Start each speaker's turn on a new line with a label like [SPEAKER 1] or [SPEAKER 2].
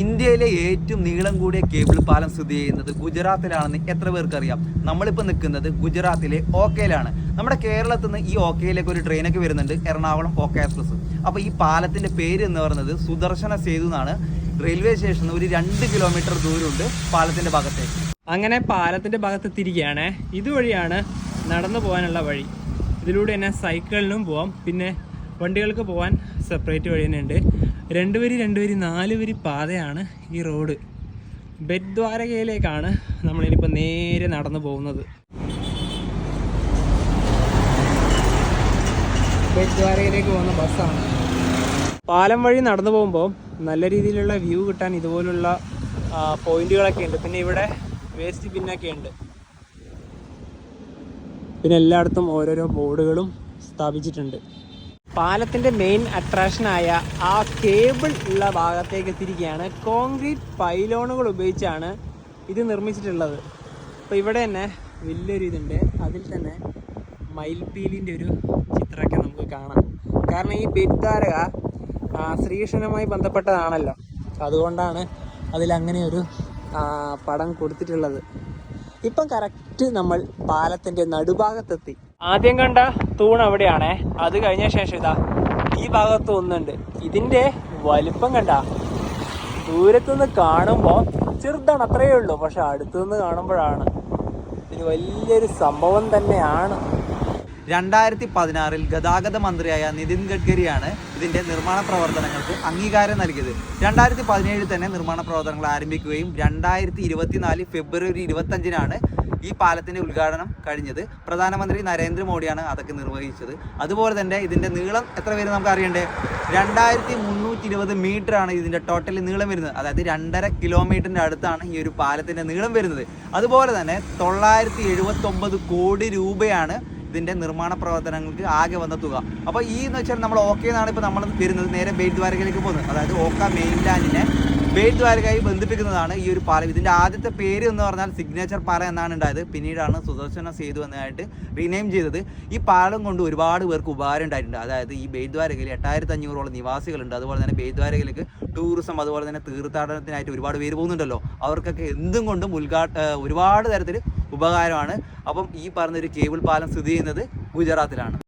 [SPEAKER 1] ഇന്ത്യയിലെ ഏറ്റവും നീളം കൂടിയ കേബിൾ പാലം സ്ഥിതി ചെയ്യുന്നത് ഗുജറാത്തിലാണെന്ന് എത്ര പേർക്ക് അറിയാം? നമ്മളിപ്പോൾ നിൽക്കുന്നത് ഗുജറാത്തിലെ ഓക്കയിലാണ്. നമ്മുടെ കേരളത്തിൽ നിന്ന് ഈ ഓക്കയിലേക്ക് ഒരു ട്രെയിനൊക്കെ വരുന്നുണ്ട് എറണാകുളം ഓക്ക എക്സ്പ്രസ്. അപ്പോൾ ഈ പാലത്തിന്റെ പേര് എന്ന് പറയുന്നത് സുദർശന സേതു എന്നാണ്. റെയിൽവേ സ്റ്റേഷനിൽ ഒരു രണ്ട് കിലോമീറ്റർ ദൂരമുണ്ട് പാലത്തിന്റെ ഭാഗത്തേക്ക്.
[SPEAKER 2] അങ്ങനെ പാലത്തിന്റെ ഭാഗത്ത് തിരികെയാണ് ഇതുവഴിയാണ് നടന്നു പോകാനുള്ള വഴി. ഇതിലൂടെ തന്നെ സൈക്കിളിനും പോവാം. പിന്നെ വണ്ടികൾക്ക് പോകാൻ സെപ്പറേറ്റ് വഴി തന്നെ ഉണ്ട്. രണ്ട് വരി രണ്ട് വരി നാല് വരി പാതയാണ് ഈ റോഡ്. ബെദ്വാരകയിലേക്കാണ് ദ്വാരകയിലേക്കാണ് നമ്മളിനിപ്പോൾ നേരെ നടന്നു പോകുന്നത്. ബെദ്വാരകയിലേക്ക് പോകുന്ന ബസ്സാണ്. പാലം വഴി നടന്നു പോകുമ്പോൾ നല്ല രീതിയിലുള്ള വ്യൂ കിട്ടാൻ ഇതുപോലുള്ള പോയിന്റുകളൊക്കെ ഉണ്ട്. പിന്നെ ഇവിടെ വേസ്റ്റ് ബിന്നൊക്കെ ഉണ്ട്. പിന്നെ എല്ലായിടത്തും ഓരോരോ ബോർഡുകളും സ്ഥാപിച്ചിട്ടുണ്ട്. പാലത്തിന്റെ മെയിൻ അട്രാക്ഷനായ ആ കേബിൾ ഉള്ള ഭാഗത്തേക്ക് എത്തിയിരിക്കുകയാണ് കോൺക്രീറ്റ് പൈലോണുകൾ ഉപയോഗിച്ചാണ് ഇത് നിർമ്മിച്ചിട്ടുള്ളത്. അപ്പോൾ ഇവിടെ തന്നെ വലിയൊരു ഇതുണ്ട്. അതിൽ തന്നെ മയിൽപീലിന്റെ ഒരു ചിത്രമൊക്കെ നമുക്ക് കാണാം. കാരണം ഈ ബെദ്ധാരക ശ്രീകൃഷ്ണനുമായി ബന്ധപ്പെട്ടതാണല്ലോ. അതുകൊണ്ടാണ് അതിൽ അങ്ങനെ ഒരു പടം കൊടുത്തിട്ടുള്ളത്. ഇപ്പം കറക്റ്റ് നമ്മൾ പാലത്തിന്റെ നടുഭാഗത്തെത്തി. ആദ്യം കണ്ട തൂൺ അവിടെയാണേ. അത് കഴിഞ്ഞ ശേഷം ഇതാ ഈ ഭാഗത്ത് ഒന്നുണ്ട്. ഇതിന്റെ വലിപ്പം കണ്ട ദൂരത്തുനിന്ന് കാണുമ്പോൾ ചെറുതാണ് അത്രയേ ഉള്ളൂ. പക്ഷെ അടുത്തുനിന്ന് കാണുമ്പോഴാണ്. ഇത് വലിയൊരു സംഭവം തന്നെയാണ്.
[SPEAKER 1] രണ്ടായിരത്തി പതിനാറിൽ ഗതാഗത മന്ത്രിയായ നിതിൻ ഗഡ്കരിയാണ് ഇതിന്റെ നിർമ്മാണ പ്രവർത്തനങ്ങൾക്ക് അംഗീകാരം നൽകിയത്. രണ്ടായിരത്തി പതിനേഴിൽ തന്നെ നിർമ്മാണ പ്രവർത്തനങ്ങൾ ആരംഭിക്കുകയും രണ്ടായിരത്തി ഇരുപത്തിനാല് ഫെബ്രുവരി ഇരുപത്തഞ്ചിനാണ് ഈ പാലത്തിന്റെ ഉദ്ഘാടനം കഴിഞ്ഞത് പ്രധാനമന്ത്രി നരേന്ദ്രമോദിയാണ് അതൊക്കെ നിർവഹിച്ചത്. അതുപോലെ തന്നെ ഇതിന്റെ നീളം എത്ര പേര് നമുക്ക് അറിയണ്ടേ? രണ്ടായിരത്തി മുന്നൂറ്റി ഇരുപത് മീറ്റർ ആണ് ഇതിന്റെ ടോട്ടൽ നീളം വരുന്നത്. അതായത് രണ്ടര കിലോമീറ്ററിന്റെ അടുത്താണ് ഈ ഒരു പാലത്തിന്റെ നീളം വരുന്നത്. അതുപോലെ തന്നെ തൊള്ളായിരത്തി എഴുപത്തി ഒമ്പത് കോടി രൂപയാണ് ഇതിന്റെ നിർമ്മാണ പ്രവർത്തനങ്ങൾക്ക് ആകെ വന്ന തുക. അപ്പോൾ ഈ എന്ന് വെച്ചാൽ നമ്മൾ ഓക്കെ എന്നാണ് ഇപ്പോൾ നമ്മൾ വരുന്നത് നേരെ ബേറ്റ് ദ്വാരകയിലേക്ക് പോകുന്നത്. അതായത് ഓക്ക മെയിൻ ലാൻഡിനെ ബേറ്റ് ദ്വാരകയായി ബന്ധിപ്പിക്കുന്നതാണ് ഈ ഒരു പാലം. ഇതിന്റെ ആദ്യത്തെ പേര് എന്ന് പറഞ്ഞാൽ സിഗ്നേച്ചർ പാലം എന്നാണ് ഉണ്ടായത്. പിന്നീടാണ് സുദർശന സേതു എന്നതായിട്ട് റീനെയിം ചെയ്തത്. ഈ പാലം കൊണ്ട് ഒരുപാട് പേർക്ക് ഉപകാരം ഉണ്ടായിട്ടുണ്ട്. അതായത് ഈ ബേറ്റ് ദ്വാരകയിൽ എട്ടായിരത്തി അഞ്ഞൂറോളം നിവാസികളുണ്ട്. അതുപോലെ തന്നെ ബേറ്റ് ദ്വാരകയിലേക്ക് ടൂറിസം അതുപോലെ തന്നെ തീർത്ഥാടനത്തിനായിട്ട് ഒരുപാട് പേര് പോകുന്നുണ്ടല്ലോ. അവർക്കൊക്കെ എന്തും കൊണ്ടും ഉദ്ഘാ ഒരുപാട് തരത്തിൽ ഉപകാരമാണ്. അപ്പം ഈ പറഞ്ഞൊരു കേബിൾ പാലം സ്ഥിതി ചെയ്യുന്നത് ഗുജറാത്തിലാണ്.